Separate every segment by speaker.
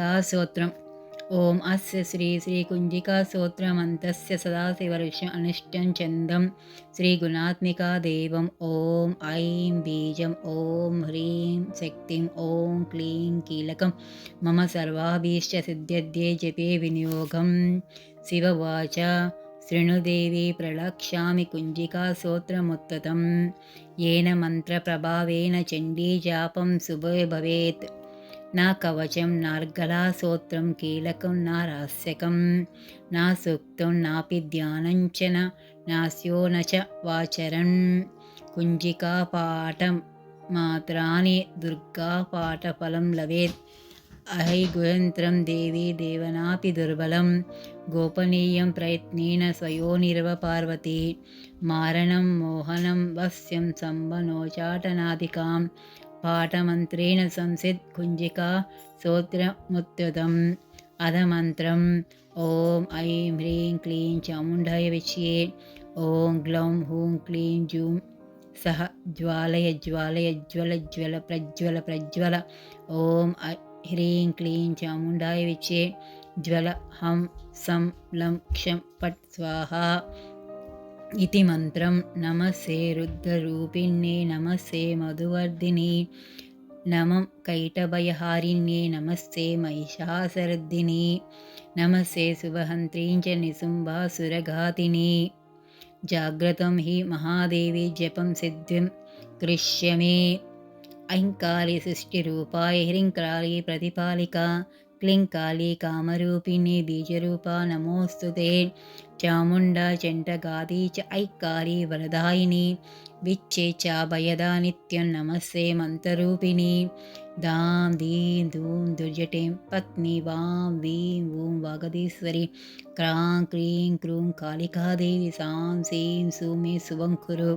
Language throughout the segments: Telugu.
Speaker 1: సోత్రం ఓం అస్య శ్రీ శ్రీకుంజికా సోత్రమంతస్య సదాశివరుష అనిష్టం చందం. శ్రీగుణాత్మికా దేవం ఓం ఐం బీజం ఓం హ్రీం శక్తిం ఓం క్లీం కీలకం. మమ సర్వాభీష్ట సిద్ధ్యే జపే వినియోగం. శివవాచ శృణుదేవి ప్రలక్ష్యామి కుంజికా సోత్రముత్తతం ఏన మంత్రప్రభావేన చండీజాపం శుభే భవేత్. నా కవచం నార్గళాసూత్రం కీలకం నా రాస్యకం నా సూక్తం నాపి ధ్యానంచన నాస్యో నచ వాచరన్ కుంజికా పాఠం మాత్రాని దుర్గా పాఠఫలం లవేత్ అహై గుహంత్రం దేవీ దేవనాపి దుర్బలం. గోపనీయం ప్రయత్నేన స్వయోనిర్వ పార్వతి. మారణం మోహనం వస్యం సంబనోచాటనాదికాం పాఠమంత్రేణ సంసిద్ కుంజికా స్తోత్రముత్యుతం అధమంత్రం ఓం ఐం హ్రీం క్లీం చాముండాయ విచ్యే ఓం గ్లౌం హూం క్లీం జూం సహ జ్వాలయ జ్వాలయ జ్వల జ్వల ప్రజ్వల ప్రజ్వల ఓం హ్రీం క్లీం చాముండాయ విచ్చే జ్వల హం సం లం క్షం పట్ స్వాహ इति मन्त्रं नमस्ते रुद्ररूपिण्ये नमस्ते मधुवर्धिनि नमं कैटभयहारिण्ये नमस्ते महिषासरद्धिनि नमस्ते शुभहन्त्रीं च निसुम्भासुरघातिनि जाग्रतं हि महादेवी जपं सिद्धिं कृष्यमे ऐङ्कारि सृष्टिरूपाय ह्रीङ्कारि प्रतिपालिका क्लीङ्काली कामरूपिणी बीजरूपा नमोऽस्तु ते चामुण्डा चण्डगादी च ऐकारी वरदायिनी। विच्छे चाभयदा नित्यं नमस्ते मन्त्ररूपिणी दां दीं धूं दुर्जटीं पत्नी वां वीं वूं वागदीश्वरी। क्रां क्रीं क्रूं कालिकादेवी सां सीं सूमे सुवं कुरु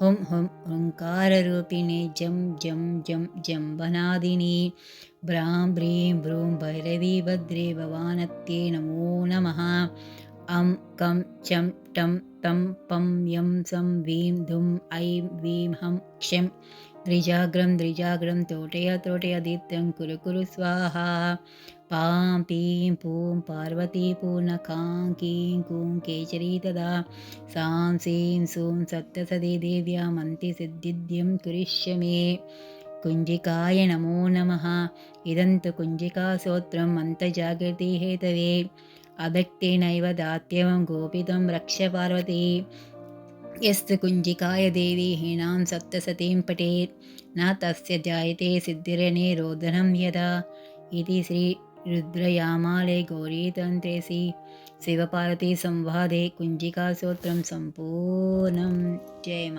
Speaker 1: हुं हुं हुङ्काररूपिणी जं जं जं जम्बनादिनी। भ्रां ब्रीं भ्रूं भैरवी भद्रे भवानत्ये नमो नमः। अं कं चं टं तं पं यं सं वीं धुं ऐं वीं हं क्षं। द्विजाग्रं द्विजाग्रं त्रोटय तोटय कुरु कुरु स्वाहा। पां पीं पूं पार्वतीपूर्णकां कीं कूं केचरी तदा। सां सीं सूं सप्तसतीदेव्यामन्त्यसिद्धिद्यं कुरिष्य मे। कुञ्जिकाय नमो नमः। इदं तु कुञ्जिकास्तोत्रं मन्तजागर्तिहेतवे అభక్తేనైవ దాత్యవం గోపితం రక్ష పార్వతీ యస్తు కుంజికాయ దేవీ హీనాం సప్తసతీం పటేత్ నా తస్య జాయతే సిద్ధిరనే రోదనం యదా ఇది శ్రీ రుద్రయామాలే గౌరీతంత్రే శ్రీ శివపార్వతీ సంవాదే కుంజికా సూత్రం సంపూర్ణం జయ